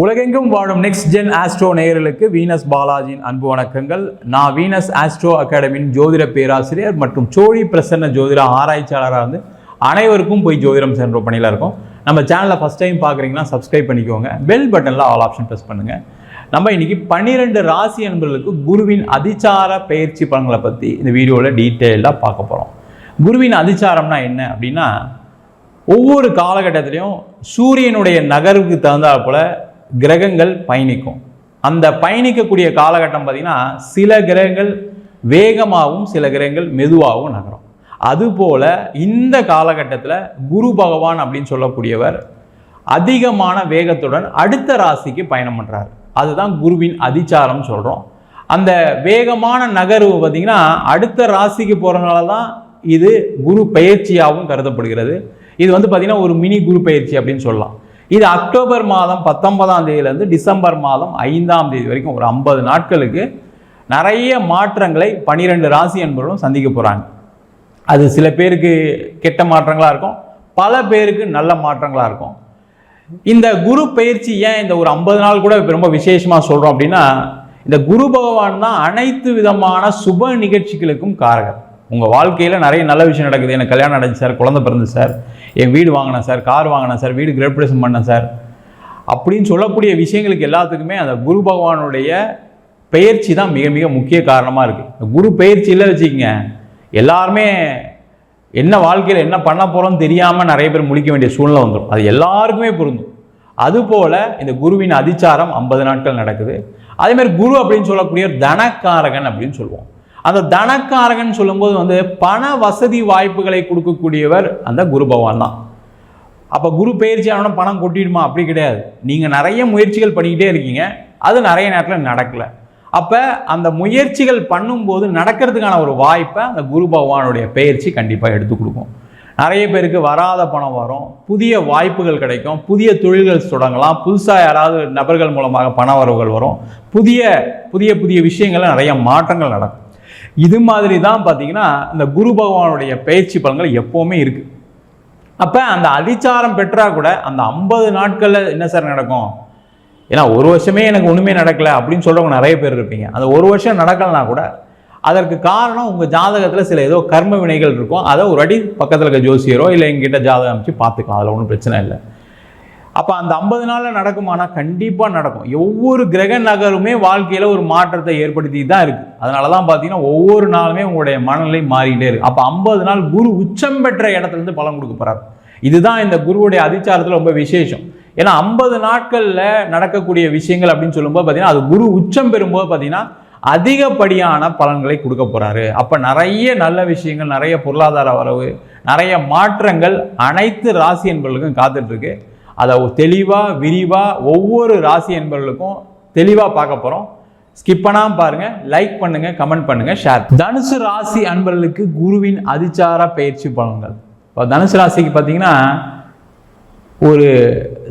உலகெங்கும் வாழும் next gen astro நேயர்களுக்கு வீனஸ் பாலாஜியின் அன்பு வணக்கங்கள். நான் வீனஸ் ஆஸ்ட்ரோ அகாடமியின் ஜோதிட பேராசிரியர் மற்றும் சோழி பிரசன்ன ஜோதிட ஆராய்ச்சியாளராக வந்து அனைவருக்கும் போய் ஜோதிடம் சென்ற பணியில் இருக்கும். நம்ம சேனலில் ஃபஸ்ட் டைம் பார்க்குறீங்கன்னா சப்ஸ்கிரைப் பண்ணிக்கோங்க. பெல் பட்டனில் ஆல் ஆப்ஷன் ப்ரெஸ் பண்ணுங்கள் நம்ம இன்றைக்கி பன்னிரெண்டு ராசி அன்பர்களுக்கு குருவின் அதிச்சார பயிற்சி பலன்களை பற்றி இந்த வீடியோவில் டீட்டெயிலாக பார்க்க போகிறோம் குருவின் அதிச்சாரம்னா என்ன அப்படின்னா ஒவ்வொரு காலகட்டத்திலையும் சூரியனுடைய நகர்வுக்கு தகுந்தாற் போல் கிரகங்கள் பயணிக்கும். அந்த பயணிக்கக்கூடிய காலகட்டம் பார்த்திங்கன்னா சில கிரகங்கள் வேகமாகவும் சில கிரகங்கள் மெதுவாகவும் நகரும். அதுபோல் இந்த காலகட்டத்தில் குரு பகவான் அப்படின்னு சொல்லக்கூடியவர் அதிகமான வேகத்துடன் அடுத்த ராசிக்கு பயணம் பண்ணுறாரு அதுதான் குருவின் அதிச்சாரம் சொல்கிறோம் அந்த வேகமான நகர்வு பார்த்திங்கன்னா அடுத்த ராசிக்கு போகிறனால தான் இது குரு பயிற்சியாகவும் கருதப்படுகிறது. இது வந்து பார்த்திங்கன்னா ஒரு மினி குரு பயிற்சி அப்படின்னு சொல்லலாம். இது அக்டோபர் மாதம் பத்தொன்பதாம் தேதியிலேருந்து டிசம்பர் மாதம் ஐந்தாம் தேதி வரைக்கும் ஒரு ஐம்பது நாட்களுக்கு நிறைய மாற்றங்களை பனிரெண்டு ராசி என்பவர்களும் சந்திக்க போகிறாங்க அது சில பேருக்கு கெட்ட மாற்றங்களாக இருக்கும் பல பேருக்கு நல்ல மாற்றங்களாக இருக்கும். இந்த குரு பயிற்சி ஏன் இந்த ஒரு ஐம்பது நாள் கூட ரொம்ப விசேஷமாக சொல்கிறோம் அப்படின்னா இந்த குரு பகவான் தான் அனைத்து விதமான சுப நிகழ்ச்சிகளுக்கும் காரகர். உங்கள் வாழ்க்கையில் நிறைய நல்ல விஷயம் நடக்குது. எனக்கு கல்யாணம் நடந்துச்சு சார். குழந்தை பிறந்து சார். என் வீடு வாங்கினேன் சார். கார் வாங்கினேன் சார். வீடு கிரேப்ரேஷன் பண்ணேன் சார். அப்படின்னு சொல்லக்கூடிய விஷயங்களுக்கு எல்லாத்துக்குமே அந்த குரு பகவானுடைய பெயர்ச்சி தான் மிக மிக முக்கிய காரணமாக இருக்குது குரு பெயர்ச்சி இல்லை வச்சுக்கோங்க. எல்லாருமே என்ன வாழ்க்கையில் என்ன பண்ண போகிறோம்னு தெரியாமல் நிறைய பேர் முழிக்க வேண்டிய சூழ்நிலை வந்துடும் அது எல்லாருக்குமே பொருந்தும். அதுபோல் இந்த குருவின் அதிச்சாரம் ஐம்பது நாட்கள் நடக்குது. அதேமாதிரி குரு அப்படின்னு சொல்லக்கூடிய தனக்காரகன் அப்படின்னு சொல்லுவோம். அந்த தனக்காரகன் சொல்லும்போது வந்து பண வசதி வாய்ப்புகளை கொடுக்கக்கூடியவர் அந்த குரு பகவான் தான். அப்போ குரு பயிற்சி ஆனால் பணம் கொட்டிடுமா? அப்படி கிடையாது. நீங்கள் நிறைய முயற்சிகள் பண்ணிக்கிட்டே இருக்கீங்க. அது நிறைய நேரத்தில் நடக்கலை. அப்போ அந்த முயற்சிகள் பண்ணும்போது நடக்கிறதுக்கான ஒரு வாய்ப்பை அந்த குரு பகவானுடைய பயிற்சி கண்டிப்பாக எடுத்து கொடுக்கும். நிறைய பேருக்கு வராத பணம் வரும். புதிய வாய்ப்புகள் கிடைக்கும். புதிய தொழில்கள் தொடங்கலாம். புதுசாக யாராவது நபர்கள் மூலமாக பண வரவுகள் வரும். புதிய புதிய புதிய விஷயங்கள்ல நிறைய மாற்றங்கள் நடக்கும். இது மாதிரி தான் பார்த்தீங்கன்னா இந்த குரு பகவானுடைய பயிற்சி பலன்கள் எப்போவுமே இருக்குது அப்போ அந்த அதிச்சாரம் பெற்றால் கூட அந்த ஐம்பது நாட்களில் என்ன சார் நடக்கும்? ஏன்னா ஒரு வருஷமே எனக்கு ஒன்றுமே நடக்கலை அப்படின்னு சொல்கிறவங்க நிறைய பேர் இருப்பீங்க. அந்த ஒரு வருஷம் நடக்கலைன்னா கூட அதற்கு காரணம் உங்கள் ஜாதகத்தில் சில ஏதோ கர்ம வினைகள் இருக்கும். அதை ஒரு அடி பக்கத்தில் இருக்க ஜோசியரோ இல்லை எங்கிட்ட ஜாதகம் அமைச்சு பார்த்துக்கலாம். அதில் ஒன்றும் பிரச்சனை இல்லை. அப்போ அந்த ஐம்பது நாளில் நடக்குமானா கண்டிப்பாக நடக்கும். ஒவ்வொரு கிரக நகருமே வாழ்க்கையில் ஒரு மாற்றத்தை ஏற்படுத்தி தான் இருக்குது அதனால தான் பார்த்தீங்கன்னா ஒவ்வொரு நாளுமே உங்களுடைய மனநிலை மாறிக்கிட்டே இருக்குது அப்போ ஐம்பது நாள் குரு உச்சம் பெற்ற இடத்துலேருந்து பலன் கொடுக்க போகிறார் இதுதான் இந்த குருவுடைய அதிச்சாரத்தில் ரொம்ப விசேஷம். ஏன்னா ஐம்பது நாட்களில் நடக்கக்கூடிய விஷயங்கள் அப்படின்னு சொல்லும்போது பார்த்தீங்கன்னா அது குரு உச்சம் பெறும்போது பார்த்தீங்கன்னா அதிகப்படியான பலன்களை கொடுக்க போகிறாரு அப்போ நிறைய நல்ல விஷயங்கள் நிறைய பொருளாதார வரவு நிறைய மாற்றங்கள் அனைத்து ராசி என்பவர்களுக்கும் காத்துட்ருக்கு அதை தெளிவாக விரிவாக ஒவ்வொரு ராசி என்பவர்களுக்கும் தெளிவாக பார்க்க போகிறோம் ஸ்கிப் பண்ணாமல் பாருங்கள் லைக் பண்ணுங்கள் கமெண்ட் பண்ணுங்கள் ஷேர் தனுசு ராசி அன்பர்களுக்கு குருவின் அதிச்சார பயிற்சி பலன்கள். இப்போ தனுசு ராசிக்கு பார்த்தீங்கன்னா ஒரு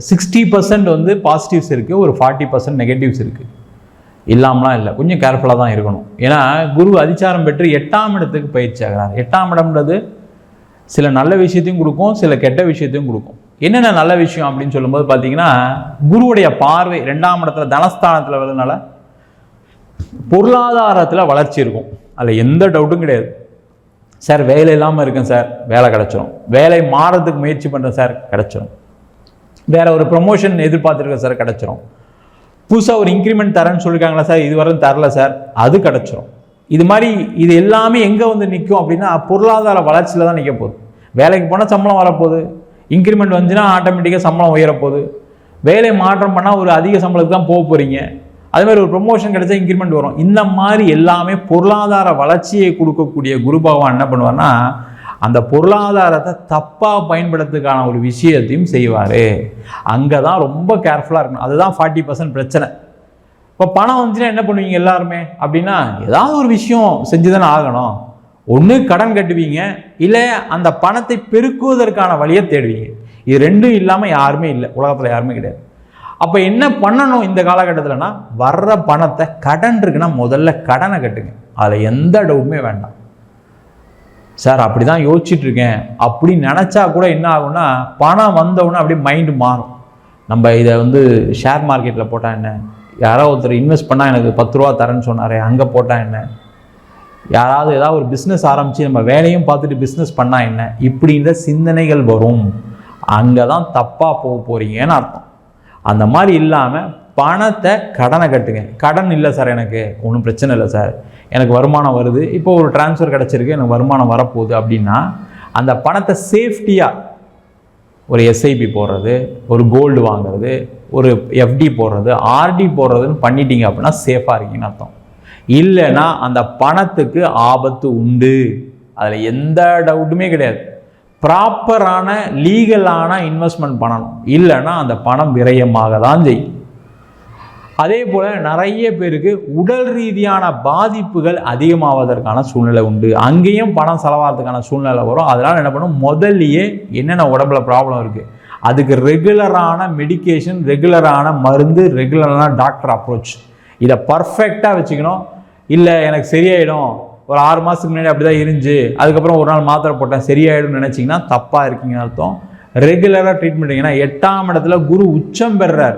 சிக்ஸ்டி பர்சன்ட் வந்து பாசிட்டிவ்ஸ் இருக்குது ஒரு ஃபார்ட்டி பர்சன்ட் நெகட்டிவ்ஸ் இருக்குது இல்லாமலாம் இல்லை கொஞ்சம் கேர்ஃபுல்லாக தான் இருக்கணும். ஏன்னா குரு அதிச்சாரம் பெற்று எட்டாம் இடத்துக்கு பயிற்சி ஆகிறார். எட்டாம் இடம்ன்றது சில நல்ல விஷயத்தையும் கொடுக்கும் சில கெட்ட விஷயத்தையும் கொடுக்கும். என்னென்ன நல்ல விஷயம் அப்படின்னு சொல்லும்போது பார்த்தீங்கன்னா குருவுடைய பார்வை ரெண்டாம் இடத்துல தனஸ்தானத்தில் வரதுனால பொருளாதாரத்தில் வளர்ச்சி இருக்கும். அதில் எந்த டவுட்டும் கிடையாது. சார் வேலை இல்லாமல் இருக்கேன் சார் வேலை கிடச்சிரும். வேலை மாறதுக்கு முயற்சி பண்ணுறேன் சார் கிடச்சிரும். வேறு ஒரு ப்ரொமோஷன் எதிர்பார்த்துருக்கேன் சார் கிடச்சிரும். புதுசாக ஒரு இன்க்ரிமெண்ட் தரேன்னு சொல்லியிருக்காங்களா சார் இதுவரை தரல சார் அது கிடச்சிரும். இது மாதிரி இது எல்லாமே எங்கே வந்து நிற்கும் அப்படின்னா பொருளாதார வளர்ச்சியில் தான் நிற்க போகுது. வேலைக்கு போனால் சம்பளம் வரப்போகுது. இன்க்ரிமெண்ட் வந்துச்சுன்னா ஆட்டோமேட்டிக்காக சம்பளம் உயரப்போகுது வேலை மாற்றம் பண்ணால் ஒரு அதிக சம்பளத்துக்கு தான் போக போகிறீங்க அதே மாதிரி ஒரு ப்ரொமோஷன் கிடைச்சா இன்க்ரிமெண்ட் வரும். இந்த மாதிரி எல்லாமே பொருளாதார வளர்ச்சியை கொடுக்கக்கூடிய குரு பகவான் என்ன பண்ணுவார்னா அந்த பொருளாதாரத்தை தப்பாக பயன்படுத்துக்கான ஒரு விஷயத்தையும் செய்வார். அங்கே தான் ரொம்ப கேர்ஃபுல்லாக இருக்கணும். அதுதான் ஃபார்ட்டி பர்சன்ட் பிரச்சனை. இப்போ பணம் வந்துச்சுன்னா என்ன பண்ணுவீங்க எல்லாருமே? அப்படின்னா ஏதாவது ஒரு விஷயம் செஞ்சு தானே ஆகணும். ஒன்று கடன் கட்டுவீங்க இல்லை அந்த பணத்தை பெருக்குவதற்கான வழியை தேடுவீங்க. இது ரெண்டும் இல்லாமல் யாருமே இல்லை உலகத்தில் யாருமே கிடையாது. அப்போ என்ன பண்ணணும் இந்த காலகட்டத்தில்னா வர்ற பணத்தை கடன் இருக்குன்னா முதல்ல கடனை கட்டுங்க. அதில் எந்த டவுமே வேண்டாம். சார் அப்படி தான் யோசிச்சுட்ருக்கேன். அப்படி நினச்சா கூட என்ன ஆகும்னா பணம் வந்தவுடனே அப்படியே மைண்டு மாறும். நம்ம இதை வந்து ஷேர் மார்க்கெட்டில் போட்டால் என்ன? யாரோ ஒருத்தர் இன்வெஸ்ட் பண்ணால் எனக்கு பத்து ரூபா தரேன்னு சொன்னாரே அங்கே போட்டால் என்ன? யாராவது ஏதாவது ஒரு பிஸ்னஸ் ஆரம்பித்து நம்ம வேலையும் பார்த்துட்டு பிஸ்னஸ் பண்ணால் என்ன? இப்படின்ற சிந்தனைகள் வரும். அங்கே தான் தப்பாக போக போகிறீங்கன்னு அர்த்தம். அந்த மாதிரி இல்லாமல் பணத்தை கடனை கட்டுங்க. கடன் இல்லை சார் எனக்கு. ஒன்றும் பிரச்சனை இல்லை சார். எனக்கு வருமானம் வருது. இப்போ ஒரு ட்ரான்ஸ்ஃபர் கிடச்சிருக்கு. எனக்கு வருமானம் வரப்போகுது அப்படின்னா அந்த பணத்தை சேஃப்டியாக ஒரு எஸ்ஐபி போடுறது ஒரு கோல்டு வாங்குறது ஒரு எஃப்டி போடுறது ஆர்டி போடுறதுன்னு பண்ணிட்டீங்க அப்படின்னா சேஃபாக இருக்கீங்கன்னு அர்த்தம். இல்லைன்னா அந்த பணத்துக்கு ஆபத்து உண்டு. அதில் எந்த டவுட்டுமே கிடையாது. ப்ராப்பரான லீகலான இன்வெஸ்ட்மெண்ட் பண்ணணும். இல்லைன்னா அந்த பணம் விரயமாக தான் செய்யும். அதே போல் நிறைய பேருக்கு உடல் ரீதியான பாதிப்புகள் அதிகமாவதற்கான சூழ்நிலை உண்டு. அங்கேயும் பணம் செலவாகிறதுக்கான சூழ்நிலை வரும். அதனால் என்ன பண்ணும்? முதல்லையே என்னென்ன உடம்புல ப்ராப்ளம் இருக்குது அதுக்கு ரெகுலரான மெடிக்கேஷன் ரெகுலரான மருந்து ரெகுலரான டாக்டர் அப்ரோச் இதை பர்ஃபெக்டாக வச்சுக்கணும். இல்லை எனக்கு சரியாயிடும். ஒரு ஆறு மாதத்துக்கு முன்னாடி அப்படி தான் இருந்துச்சு. அதுக்கப்புறம் ஒரு நாள் மாத்திரை போட்டேன். சரியாயிடும்னு நினச்சிங்கன்னா தப்பாக இருக்கீங்கன்னு அர்த்தம். ரெகுலராக ட்ரீட்மெண்ட் ஏன்னா எட்டாம் இடத்துல குரு உச்சம் பெறுறார்.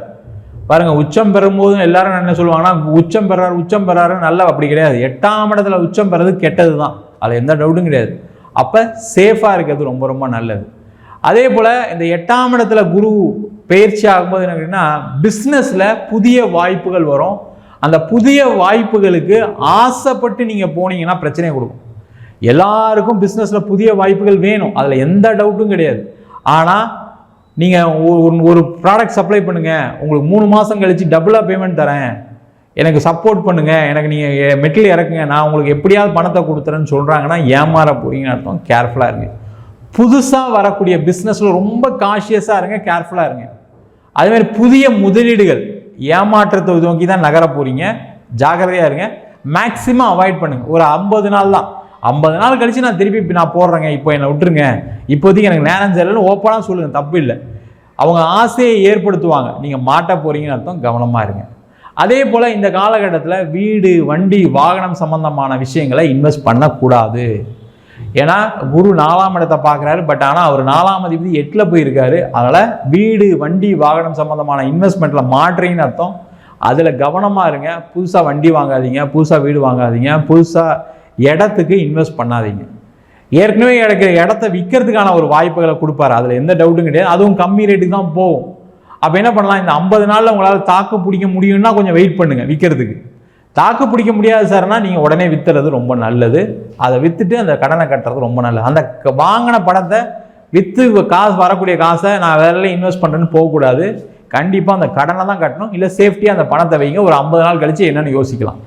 பாருங்கள் உச்சம் பெறும்போது எல்லாரும் என்ன சொல்லுவாங்கன்னா உச்சம் பெறாரு உச்சம் பெறாரு நல்ல அப்படி கிடையாது. எட்டாம் இடத்துல உச்சம் பெறது கெட்டது தான் அதில் எந்த டவுட்டும் கிடையாது. அப்போ சேஃபாக இருக்கிறது ரொம்ப ரொம்ப நல்லது. அதே போல் இந்த எட்டாம் இடத்துல குரு பயிற்சி ஆகும்போது என்ன அப்படின்னா பிஸ்னஸில் புதிய வாய்ப்புகள் வரும். அந்த புதிய வாய்ப்புகளுக்கு ஆசைப்பட்டு நீங்கள் போனீங்கன்னா பிரச்சனையை கொடுக்கும். எல்லாருக்கும் பிஸ்னஸில் புதிய வாய்ப்புகள் வேணும். அதில் எந்த டவுட்டும் கிடையாது. ஆனால் நீங்கள் ஒரு ஒரு ப்ராடக்ட் சப்ளை பண்ணுங்கள் உங்களுக்கு மூணு மாதம் கழித்து டபுளாக பேமெண்ட் தரேன். எனக்கு சப்போர்ட் பண்ணுங்கள் எனக்கு நீங்கள் மெட்டீரியல் இறக்குங்க. நான் உங்களுக்கு எப்படியாவது பணத்தை கொடுத்துறேன்னு சொல்கிறாங்கன்னா ஏமாற போகிறீங்கன்னு அர்த்தம். கேர்ஃபுல்லாக இருங்க. புதுசாக வரக்கூடிய பிஸ்னஸில் ரொம்ப காஷியஸாக இருங்க. கேர்ஃபுல்லாக இருங்க. அதேமாதிரி புதிய முதலீடுகள். ஏமாற்றத்தை நோக்கி தான் நகர போகிறீங்க ஜாக்கிரதையாக இருங்க. மேக்ஸிமம் அவாய்ட் பண்ணுங்கள் ஒரு ஐம்பது நாள் தான். ஐம்பது நாள் கழித்து நான் திருப்பி நான் போடுறேங்க. இப்போ என்னை விட்டுருங்க. இப்போதைக்கு எனக்கு நேரம் சரியில்லைன்னு ஓப்பனாக சொல்லுங்கள் தப்பு இல்லை. அவங்க ஆசையை ஏற்படுத்துவாங்க. நீங்கள் மாட்ட போகிறீங்கன்னு அர்த்தம். கவனமாக இருங்க. அதே போல் இந்த காலகட்டத்தில் வீடு வண்டி வாகனம் சம்பந்தமான விஷயங்களை இன்வெஸ்ட் பண்ணக்கூடாது. ஏன்னா குரு நாலாம் இடத்தை பார்க்குறாரு பட் ஆனால் அவர் நாலாம் அதிபதி எட்டில் போயிருக்காரு. அதனால் வீடு வண்டி வாகனம் சம்மந்தமான இன்வெஸ்ட்மெண்ட்டில் மாற்றுறீங்கன்னு அர்த்தம். அதில் கவனமாக இருங்க. புதுசாக வண்டி வாங்காதீங்க. புதுசாக வீடு வாங்காதீங்க. புதுசாக இடத்துக்கு இன்வெஸ்ட் பண்ணாதீங்க. ஏற்கனவே கிடைக்கிற இடத்த விற்கிறதுக்கான ஒரு வாய்ப்புகளை கொடுப்பாரு. அதில் எந்த டவுட்டும் கிடையாது. அதுவும் கம்மி ரேட்டுக்கு தான் போகும். அப்போ என்ன பண்ணலாம்? இந்த ஐம்பது நாளில் உங்களால் தாக்கு பிடிக்க முடியும்னா கொஞ்சம் வெயிட் பண்ணுங்கள் விற்கிறதுக்கு தாக்கு பிடிக்க முடியாது சார்னா நீங்கள் உடனே விற்றுறது ரொம்ப நல்லது. அதை விற்றுட்டு அந்த கடனை கட்டுறது ரொம்ப நல்லது. அந்த க- வாங்கின பணத்தை விற்று காசு வரக்கூடிய காசை நான் வேற இன்வெஸ்ட் பண்ணுறேன்னு போகக்கூடாது. கண்டிப்பாக அந்த கடனை தான் கட்டணும். இல்லை சேஃப்டியாக அந்த பணத்தை வைங்க. ஒரு ஐம்பது நாள் கழித்து என்னென்னு யோசிக்கலாம்.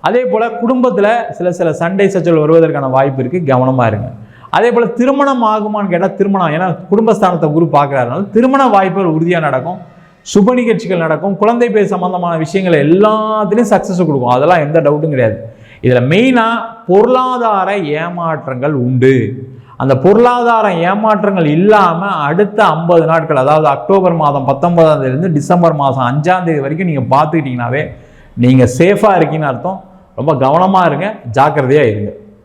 அதே போல் குடும்பத்தில் சில சில சண்டை சச்சல் வருவதற்கான வாய்ப்பு இருக்குது கவனமாக இருங்க. அதே போல் திருமணம் ஆகுமான்னு கேட்டால் திருமணம். ஏன்னா குடும்பஸ்தானத்தை குரு பார்க்குறாருனால திருமண வாய்ப்புகள் உறுதியாக நடக்கும். சுப நிகழ்ச்சிகள் நடக்கும் குழந்தை பேர் சம்மந்தமான விஷயங்கள் எல்லாத்துலேயும் சக்ஸஸ் கொடுக்கும். அதெல்லாம் எந்த டவுட்டும் கிடையாது. இதில் மெயினாக பொருளாதார ஏமாற்றங்கள் உண்டு. அந்த பொருளாதார ஏமாற்றங்கள் இல்லாமல் அடுத்த ஐம்பது நாட்கள் அதாவது அக்டோபர் மாதம் பத்தொன்பதாம் தேதியிலேருந்து டிசம்பர் மாதம் அஞ்சாம் தேதி வரைக்கும் நீங்கள் பார்த்துக்கிட்டிங்கனாவே நீங்கள் சேஃபாக இருக்கீங்கன்னு அர்த்தம். ரொம்ப கவனமாக இருங்க ஜாக்கிரதையாக இருங்க.